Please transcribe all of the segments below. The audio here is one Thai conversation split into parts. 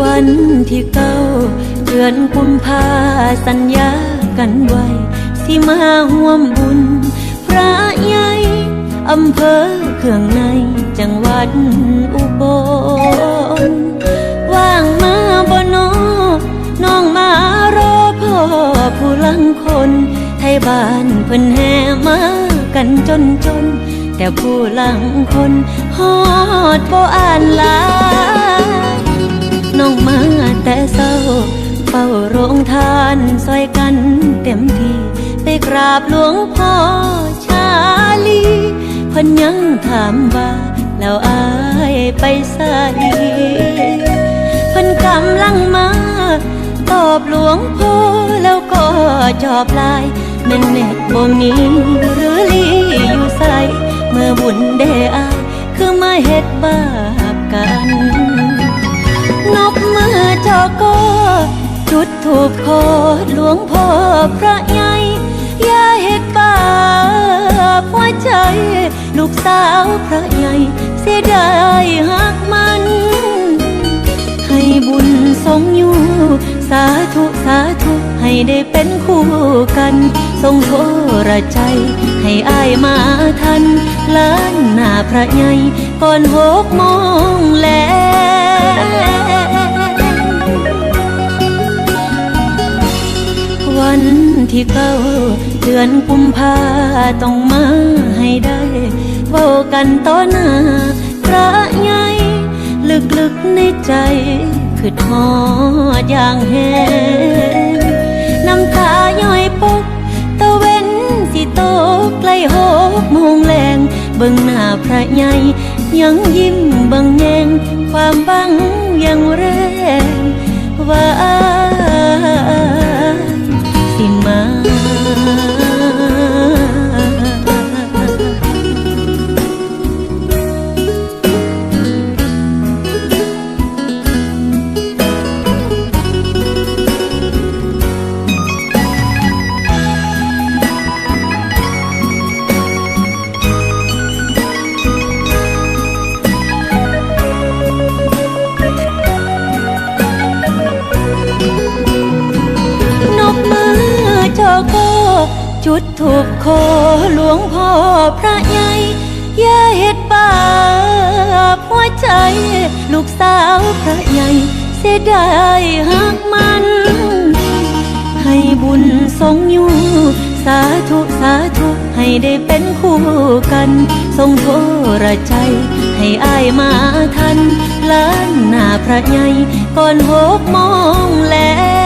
วันที่เก้าเดือนกุมภาสัญญากันไว้สิมาห่วมบุญ พระใหญ่อำเภอเครื่องในจังหวัดอุบลว่างมาบ่นอน้องมารอพ่อผู้ลังคน ไทยบ้านเพิ่นแห่มากันจนจน แต่ผู้ลังคน ฮอดบ่อ่านลา น้องมาแต่เศร้าเฝ้าโรงทานซอยกันเต็มที่ไปกราบหลวงพ่อชาลีพิ่นยังถามว่าแล้วอายไปใส่พิ่นกำลังมาตอบหลวงพ่อแล้วก็จอบลายแม่นเน็ตบ่มีหรือลีอยู่ใส่เมื่อบุญได้อายคือมาเฮ็ดบาปกัน จุดถูกโคดหลวงพ่อพระใหญ่อย่าเฮ็ดบาปหัวใจ ลูกสาวพระใหญ่เสียดายหักมัน ให้บุญทรงอยู่ สาธุสาธุให้ได้เป็นคู่กัน ทรงโทรใจ ให้อายมาทัน ล้านหน้าพระใหญ่ก่อนหกโมงแล้ว ที่เก้าเดือนกุมภาต้องมาให้ได้เว้ากันต่อหน้าพระใหญ่ลึกๆในใจคือทอดอย่างแห้งน้ำตาย้อยปกตะเว้นสิโตใกล้หกโมงแรงเบิ่งหน้าพระใหญ่ยังยิ้มบังแยงความบังยังแรง จุดถูกคอหลวงพ่อพระใหญ่ย่าเฮ็ดบาปหัวใจ ลูกสาวพระใหญ่เสียดายหักมัน ให้บุญทรงอยู่ สาธุสาธุให้ได้เป็นคู่กัน ทรงโทรใจ ให้อายมาทันล้านหน้าพระใหญ่ก่อนหกโมงแล้ว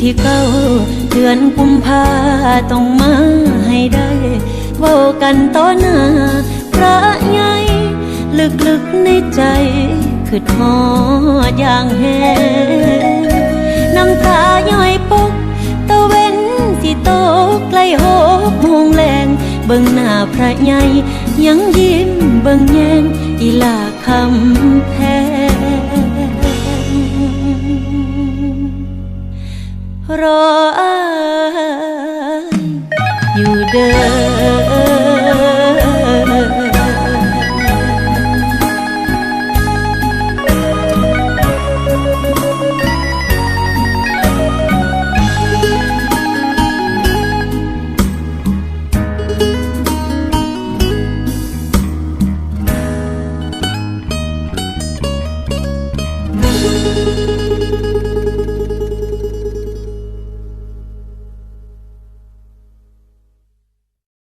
ที่เก้าเดือนกุมภาต้องมาให้ได้เว้ากันต่อหน้าพระใหญ่ลึกๆในใจคือทอดอย่างแห้งน้ำตาย้อยปกตะเว้นสิโตใกล้หกโมงแรงเบิ่งหน้าพระใหญ่ยังยิ้มเบิ่งแยงอีลาคำแพง รออายอยู่เดิ